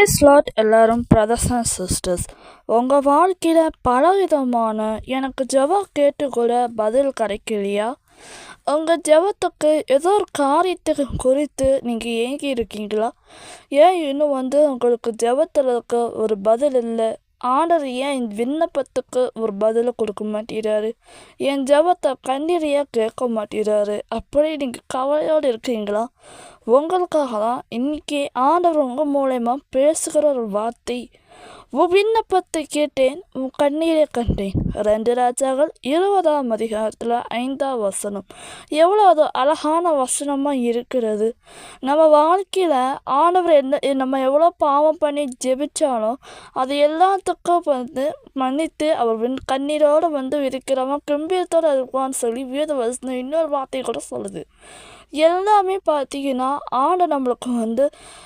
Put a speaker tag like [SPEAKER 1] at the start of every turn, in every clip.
[SPEAKER 1] Price Lord எல்லாரும் brothers and sisters உங்கள் வாழ்க்கையில் பலவிதமான எனக்கு ஜெபம் கேட்டு கூட பதில் கிடைக்கலையா? உங்கள் ஜெபத்துக்கு ஏதோ ஒரு காரியத்துக்கு குறித்து நீங்கள் ஏங்கி இருக்கீங்களா? ஏன் இன்னும் வந்து உங்களுக்கு ஜெபத்தில் இருக்க ஒரு பதில் இல்லை? ஆண்டர் ஏன் என் விண்ணப்பத்துக்கு ஒரு பதிலை கொடுக்க மாட்டேறாரு? என் ஜெபத்தை கண்ணீரையாக கேட்க மாட்டேறாரு. அப்படி நீங்கள் கவலையோடு இருக்கீங்களா? உங்களுக்காக தான் இன்றைக்கி ஆண்டவர் உங்கள் மூலயமா பேசுகிற ஒரு வார்த்தை விண்ணப்பத்தை கேட்டேன். உன் கண்ணீரை கண்டேன். ரெண்டு ராஜாக்கள் இருபதாம் அதிகாரத்தில் ஐந்தாம் வசனம். எவ்வளோ அது அழகான வசனமாக இருக்கிறது. நம்ம வாழ்க்கையில் ஆண்டவர் என்ன நம்ம எவ்வளோ பாவம் பண்ணி ஜெபிச்சாலும் அது எல்லாத்துக்கும் வந்து மன்னித்து அவர் வின் கண்ணீரோடு வந்து இருக்கிறவன் கம்பீரத்தோடு இருப்பான்னு சொல்லி வீத வசனம் இன்னொரு வார்த்தை கூட சொல்லுது. எல்லாமே பார்த்தீங்கன்னா ஆண்டு நம்மளுக்கு வந்து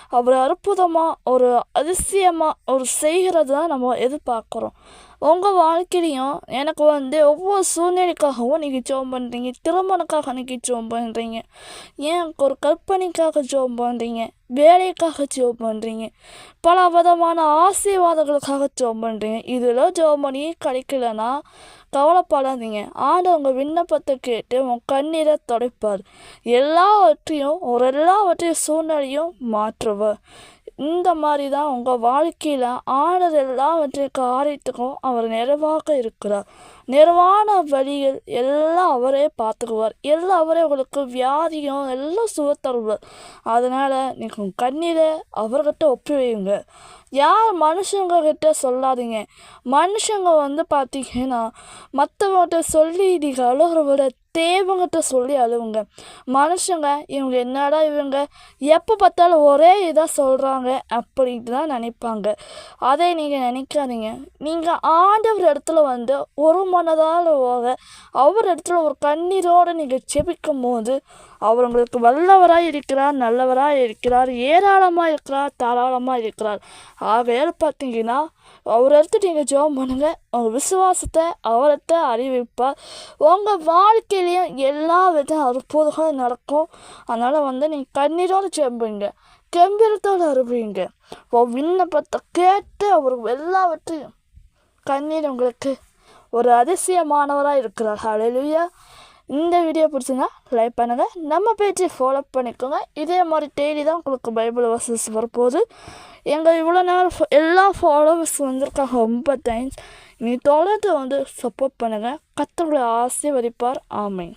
[SPEAKER 1] அவர் அற்புதமாக ஒரு அதிசயமாக ஒரு செய்கிறது தான் நம்ம எதிர்பார்க்குறோம். உங்கள் வாழ்க்கையிலையும் எனக்கு வந்து ஒவ்வொரு சூழ்நிலைக்காகவும் நீங்கள் ஜோம் பண்ணுறீங்க திருமணக்காக நீங்கள் ஜோம் பண்ணுறீங்க ஏன் ஒரு கற்பனைக்காக ஜோம் பண்ணுறீங்க வேலைக்காக ஜோம் பண்ணுறீங்க பல விதமான ஆசீர்வாதங்களுக்காக ஜோம் பண்ணுறீங்க இதில் ஜோம் பண்ணி கிடைக்கலன்னா கவலைப்படாதீங்க. ஆண்டு உங்கள் விண்ணப்பத்தை கேட்டு உன் கண்ணீரை துடைப்பார். எல்லாவற்றையும் ஒரு எல்லாவற்றையும் சூழ்நிலையும் மாற்றுவார். இந்த மாதிரி தான் உங்கள் வாழ்க்கையில் ஆனது எல்லாவற்றையும் காரியத்துக்கும் அவர் நிறைவாக இருக்கிறார். நிறைவான வழிகள் எல்லாம் அவரே பார்த்துக்குவார். எல்லாம் அவரே உங்களுக்கு வியாதியும் எல்லாம் சுக தருவார். அதனால் நீங்கள் கண்ணீரை அவர்கிட்ட ஒப்பி வையுங்க. யார் மனுஷங்க கிட்ட சொல்லாதீங்க. மனுஷங்க வந்து பார்த்தீங்கன்னா மற்றவங்ககிட்ட சொல்லி நீங்கள் அழுகிறத தேவங்கிட்ட சொல்லி அழுவுங்க. மனுஷங்க இவங்க என்னடா இவங்க? எப்போ பார்த்தாலும் ஒரே இதாக சொல்கிறாங்க அப்படின்ட்டு தான் நினைப்பாங்க. அதை நீங்கள் நினைக்காதீங்க. நீங்கள் ஆண்டவர் இடத்துல வந்து ஒரு மனதால் போக அவர் இடத்துல ஒரு கண்ணீரோடு நீங்கள் செபிக்கும் போது அவர் உங்களுக்கு வல்லவராக இருக்கிறார் நல்லவராக இருக்கிறார் ஏராளமாக இருக்கிறார் தாராளமாக இருக்கிறார். ஆகையால் பார்த்தீங்கன்னா அவர் எடுத்து நீங்கள் ஜெபம் பண்ணுங்கள் உங்கள் விசுவாசத்தை அவரத்தை அறிவிப்பார். உங்கள் வாழ்க்கையிலையும் எல்லா வித அற்புதங்களும் நடக்கும். அதனால் வந்து நீங்கள் கண்ணீரோடு செம்புங்க கம்பீரத்தோடு அறிவிங்க உன் விண்ணப்பத்தை கேட்டு அவர் எல்லாவற்றையும் கண்ணீர் உங்களுக்கு ஒரு அதிசயமானவராக இருக்கிறார். அழலுயா இந்த வீடியோ பிடிச்சிருந்தா லைக் பண்ணுங்கள் நம்ம பேஜை ஃபாலோ பண்ணிக்கோங்க. இதே மாதிரி டெய்லி தான் உங்களுக்கு பைபிள் வர்சஸ் வரப்போகுது. எங்கள் இவ்வளோ நேரம் எல்லா ஃபாலோவர்ஸ் வந்திருக்காங்க. ரொம்ப தேங்க்ஸ் நீ தொடர்ந்து வந்து சப்போர்ட் பண்ணுங்கள் கத்தர்களை ஆசீர்வதிப்பார். ஆமை